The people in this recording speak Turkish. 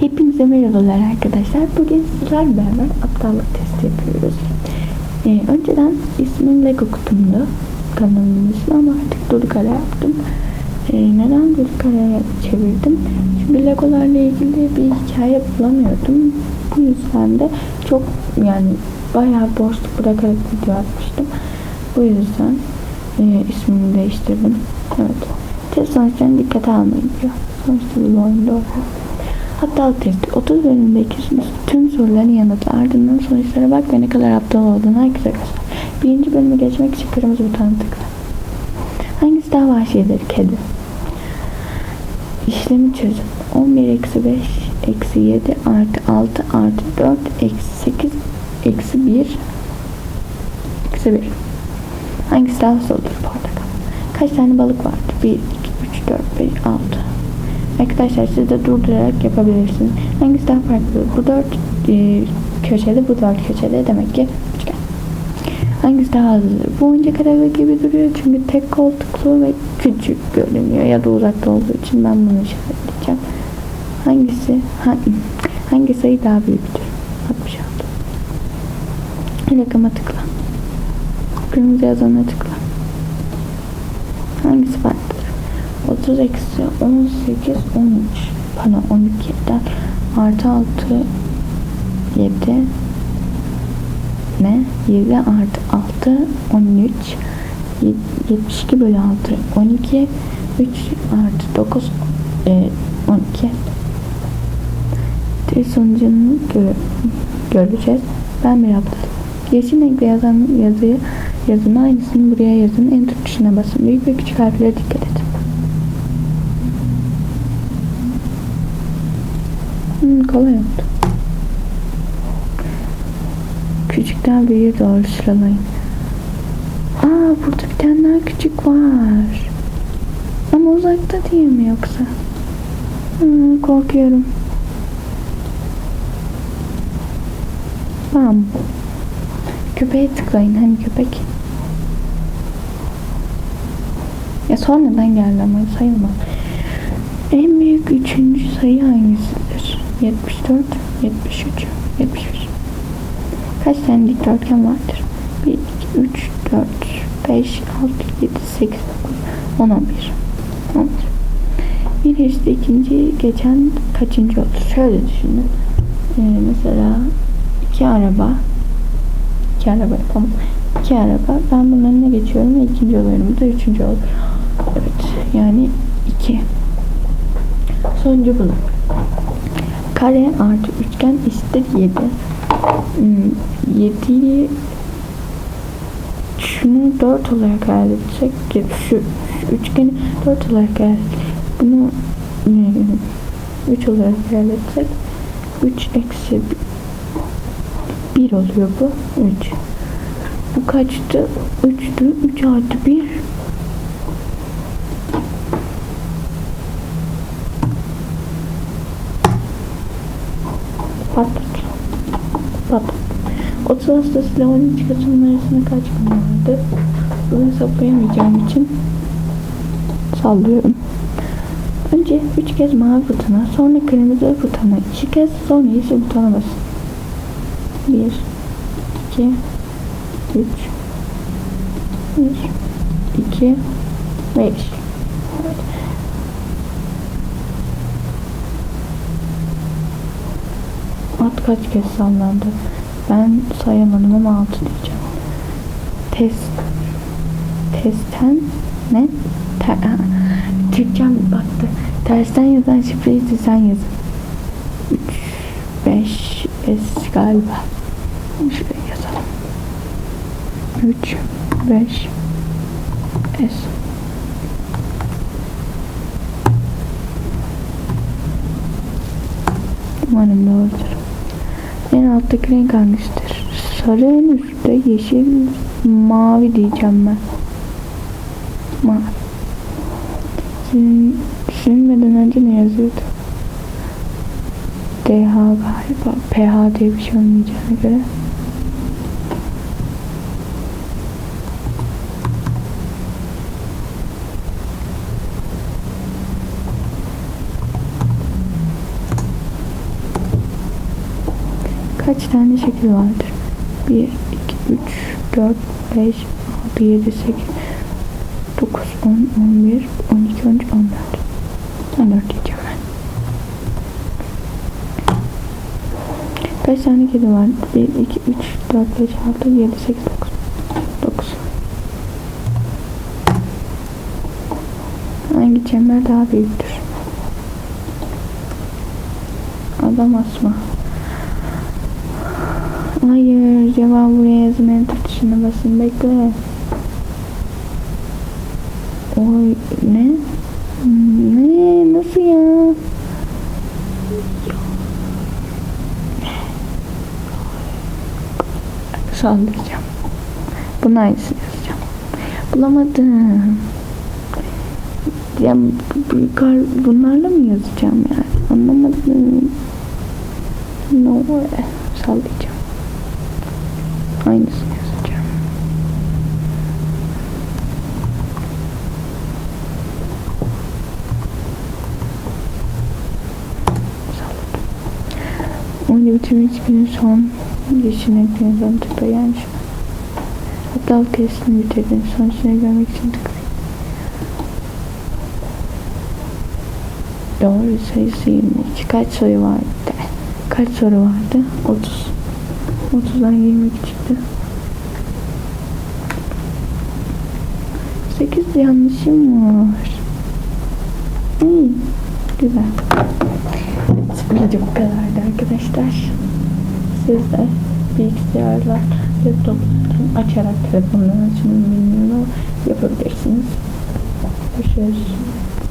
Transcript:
Hepinize merhabalar arkadaşlar. Bugün sizlerle beraber aptallık testi yapıyoruz. Ee, önceden ismim Lego kutumdu. Kanalımın ismi ama artık Dudukara yaptım. Ee, neden Dudukara'ya çevirdim? Çünkü Legolarla ilgili bir hikaye bulamıyordum. Bu yüzden de çok yani bayağı boşluk bırakarak video atmıştım. Bu yüzden e, ismini değiştirdim. Evet. Test sonuçlarını dikkate almayın diyor. Sonuçta bir oyunda oluyor. Aptal testi 30 bölümdeki tüm soruların yanıtı ardından sonuçlara bak ve ne kadar aptal olduğunu herkese göster. Birinci bölümü geçmek için kırmızı butona tıkla. Hangisi daha vahşidir? Kedi. İşlemi çözün. 11 eksi 5 eksi 7 artı 6 artı 4 eksi 8 eksi 1 eksi 1. Hangisi daha olur? Portakal. Kaç tane balık vardı? 1, 2, 3, 4, 5, 6. Arkadaşlar siz de durdurarak yapabilirsiniz. Hangisi daha farklı? Bu dört e, köşeli, bu dört köşeli. Demek ki üçgen. Hangisi daha hızlı? Bu oyuncak araba gibi duruyor çünkü tek koltuklu ve küçük görünüyor ya da uzakta olduğu için ben bunu işaretleyeceğim. Hangisi? Ha, hangi sayı daha büyüktür? 66. Rakama tıkla. Kırmızı yazana tıkla. Hangisi farklıdır? 30 eksi 18 13 pardon 12'den artı 6 7 ne 7 artı 6 13 72 bölü 6 12 3 artı 9 e, 12 test sonucunu gör, göreceğiz. Ben bir aptal yeşil renkli yazan yazıyı yazın aynısını buraya yazın. En tuşuna basın. Büyük ve küçük harflere dikkat edin Hmm, kolay oldu. Küçükten büyüğe doğru sıralayın. Aa burada bir tane daha küçük var. Ama uzakta değil mi yoksa? Hmm, korkuyorum. Tamam. Köpeğe tıklayın. Hani köpek? Ya sonradan geldi ama sayılmaz. En büyük üçüncü sayı hangisidir? 74, 73, 71. Kaç tane dikdörtgen vardır? 1, 2, 3, 4, 5, 6, 7, 8, 9, 10, 11. 11. Bir işte ikinci geçen kaçıncı olur? Şöyle düşünün. Ee, mesela iki araba iki araba tamam. İki araba. Ben bunların önüne geçiyorum ve ikinci oluyorum. Bu da üçüncü olur. Evet. Yani iki. Sonuncu bulun. Kare artı üçgen eşittir 7. Hmm, 7'yi şunu 4 olarak hayal edecek. Şu, şu üçgeni 4 olarak hayal. Bunu 3 olarak hayal edecek. 3 eksi 1 oluyor bu. 3. Bu kaçtı? 3'tü. 3 artı 1 patlat. Patlat. 30 Ağustos ile 12 Kasım arasında kaç gün vardı? Bunu hesaplayamayacağım için sallıyorum. Önce 3 kez mavi butona, sonra kırmızı butona 2 kez, sonra yeşil butona bas. 1 2 3 1 2 5 At kaç kez sallandı? Ben sayamadım ama altı diyeceğim. Test. Testten ne? Ter, Türkçem baktı. Tersten yazan şifreyi sen yazın. 3 5 S galiba. Şuraya yazalım. 3 5 S Umarım doğrudur. En alttaki renk hangisidir? Sarı en üstte, yeşil, mavi diyeceğim ben. Mavi. Sil, önce ne yazıyordu? DH galiba. PH diye bir şey olmayacağına göre. Kaç tane şekil vardır? 1, 2, 3, 4, 5, 6, 7, 8, 9, 10, 11, 12, 13, 14. 14 diyeceğim ben. Kaç tane kedi var? 1, 2, 3, 4, 5, 6, 7, 8, 9. 9. Hangi çember daha büyüktür? Adam asma. Hayır, cevabı buraya enter tuşuna basın. Bekle. Oy, ne? Ne? Nasıl ya? Sallayacağım. Bunun aynısını yazacağım. Bulamadım. Ya bunlarla mı yazacağım yani? Anlamadım. No. Sallayacağım. Aynısını yazacağım. Oyunu bitirmek için son yeşil ekranından tıkla yani şu. Hatta alt keresini bitirdin. Sonuçları görmek için tıklayın. Doğru sayısı 22. Kaç soru vardı? Kaç soru vardı? 30. 30'dan 22 çıktı. 8 yanlışım var. İyi. Güzel. Video bu kadardı arkadaşlar. Siz de bilgisayarla laptoplarını açarak telefonların açımını bilmiyorum yapabilirsiniz. Görüşürüz.